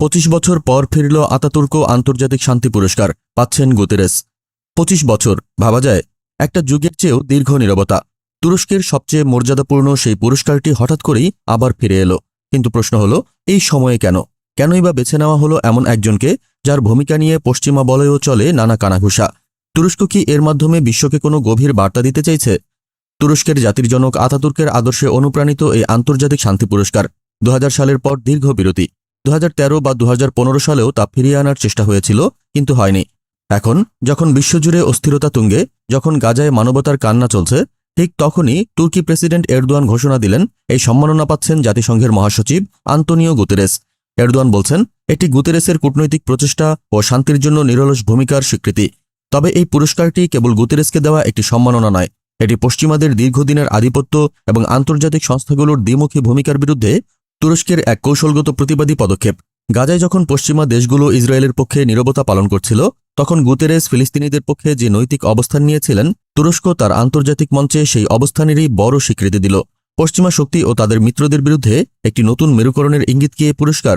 পঁচিশ বছর পর ফিরল আতাতুর্ক আন্তর্জাতিক শান্তি পুরস্কার, পাচ্ছেন গুতেরেস। পঁচিশ বছর, ভাবা যায়, একটা যুগের চেয়েও দীর্ঘ নীরবতা। তুরস্কের সবচেয়ে মর্যাদাপূর্ণ সেই পুরস্কারটি হঠাৎ করেই আবার ফিরে এলো। কিন্তু প্রশ্ন হলো, এই সময়ে কেন? কেনই বা বেছে নেওয়া হলো এমন একজনকে, যার ভূমিকা নিয়ে পশ্চিমা বলয়েও চলে নানা কানাঘুষা? তুরস্ক কি এর মাধ্যমে বিশ্বকে কোনো গভীর বার্তা দিতে চাইছে? তুরস্কের জাতির জনক আতাতুর্কের আদর্শে অনুপ্রাণিত এই আন্তর্জাতিক শান্তি পুরস্কার দু হাজার সালের পর দীর্ঘ বিরতি। দু হাজার তেরো বা দুহাজার পনেরো সালেও তা ফিরিয়ে আনার চেষ্টা হয়েছিল, কিন্তু হয়নি। এখন, যখন বিশ্বজুড়ে অস্থিরতা তুঙ্গে, যখন গাজায় মানবতার কান্না চলছে, ঠিক তখনই তুর্কি প্রেসিডেন্ট এরদোয়ান ঘোষণা দিলেন, এই সম্মাননা পাচ্ছেন জাতিসংঘের মহাসচিব আন্তনিও গুতেরেস। এরদোয়ান বলছেন, এটি গুতেরেসের কূটনৈতিক প্রচেষ্টা ও শান্তির জন্য নিরলস ভূমিকার স্বীকৃতি। তবে এই পুরস্কারটি কেবল গুতেরেসকে দেওয়া একটি সম্মাননা নয়, এটি পশ্চিমাদের দীর্ঘদিনের আধিপত্য এবং আন্তর্জাতিক সংস্থাগুলোর দ্বিমুখী ভূমিকার বিরুদ্ধে তুরস্কের এক কৌশলগত প্রতিবাদী পদক্ষেপ। গাজায় যখন পশ্চিমা দেশগুলো ইসরায়েলের পক্ষে নিরবতা পালন করছিল, তখন গুতেরেস ফিলিস্তিনিদের পক্ষে যে নৈতিক অবস্থান নিয়েছিলেন, তুরস্ক তার আন্তর্জাতিক মঞ্চে সেই অবস্থানেরই বড় স্বীকৃতি দিল। পশ্চিমা শক্তি ও তাদের মিত্রদের বিরুদ্ধে একটি নতুন মেরুকরণের ইঙ্গিতকে পুরস্কার?